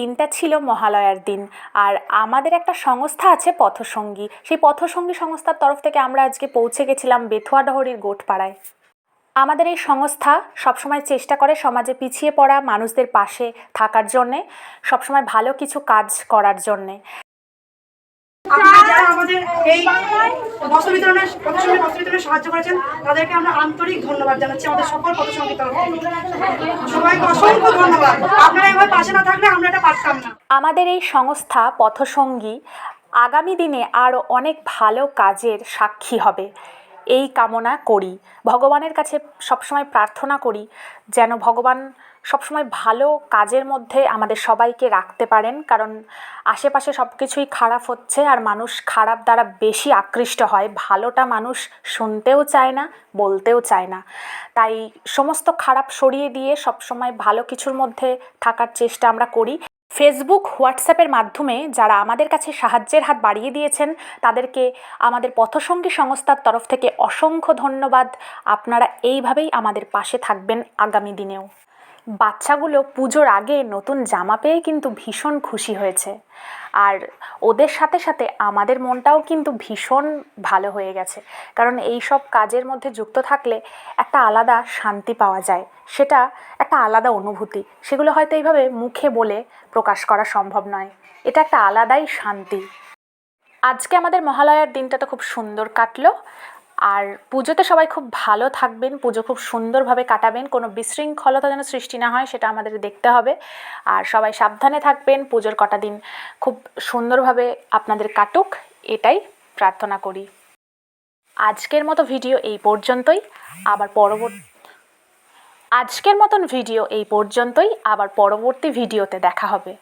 দিনটা ছিল মহালয়ার দিন। আর আমাদের একটা সংস্থা আছে পথসঙ্গী। সেই পথসঙ্গী সংস্থার তরফ থেকে আমরা আজকে পৌঁছে গেছিলাম বেথুয়াডহরির গোটপাড়ায়। আমাদের এই সংস্থা সবসময় চেষ্টা করে সমাজে পিছিয়ে পড়া মানুষদের পাশে থাকার জন্যে, সবসময় ভালো কিছু কাজ করার জন্যে। আমাদের এই বস্ত্র বিতরণের পথসঙ্গী বস্ত্র বিতরণে সাহায্য করেছেন। তাদেরকে আমরা আন্তরিক ধন্যবাদ জানাচ্ছি, আমাদের সকল পথসঙ্গী তরফ সবাইকে অসংখ্য ধন্যবাদ। আপনারা এভাবে পাশে না থাকলে আমরা এটা পারতাম না। আমাদের এই সংস্থা পথসঙ্গী আগামী দিনে আরও অনেক ভালো কাজের সাক্ষী হবে। এই কামনা করি। ভগবানের কাছে সবসময় প্রার্থনা করি যেন ভগবান সবসময় ভালো কাজের মধ্যে আমাদের সবাইকে রাখতে পারেন, কারণ আশেপাশে সব কিছুই খারাপ হচ্ছে আর মানুষ খারাপ দ্বারা বেশি আকৃষ্ট হয়। ভালোটা মানুষ শুনতেও চায় না, বলতেও চায় না। তাই সমস্ত খারাপ সরিয়ে দিয়ে সবসময় ভালো কিছুর মধ্যে থাকার চেষ্টা আমরা করি। ফেসবুক হোয়াটসঅ্যাপের মাধ্যমে যারা আমাদের কাছে সাহায্যের হাত বাড়িয়ে দিয়েছেন, তাদেরকে আমাদের পথসঙ্গী সংস্থার তরফ থেকে অসংখ্য ধন্যবাদ। আপনারা এইভাবেই আমাদের পাশে থাকবেন আগামী দিনেও। বাচ্চাগুলো পুজোর আগে নতুন জামা পেয়ে কিন্তু ভীষণ খুশি হয়েছে। আর ওদের সাথে সাথে আমাদের মনটাও কিন্তু ভীষণ ভালো হয়ে গেছে। কারণ এই সব কাজের মধ্যে যুক্ত থাকলে একটা আলাদা শান্তি পাওয়া যায়। সেটা একটা আলাদা অনুভূতি। সেগুলো হয়তো এইভাবে মুখে বলে প্রকাশ করা সম্ভব নয়। এটা একটা আলাদাই শান্তি। আজকে আমাদের মহালয়ার দিনটা তো খুব সুন্দর কাটলো। আর পুজোতে সবাই খুব ভালো থাকবেন, পুজো খুব সুন্দরভাবে কাটাবেন, কোনো বিশৃঙ্খলতা যেন সৃষ্টি না হয় সেটা আমাদের দেখতে হবে। আর সবাই সাবধানে থাকবেন, পুজোর কটা দিন খুব সুন্দরভাবে আপনাদের কাটুক, এটাই প্রার্থনা করি। আজকের মতো ভিডিও এই পর্যন্তই, আবার পরবর্তী, আজকের মতন ভিডিও এই পর্যন্তই, আবার পরবর্তী ভিডিওতে দেখা হবে।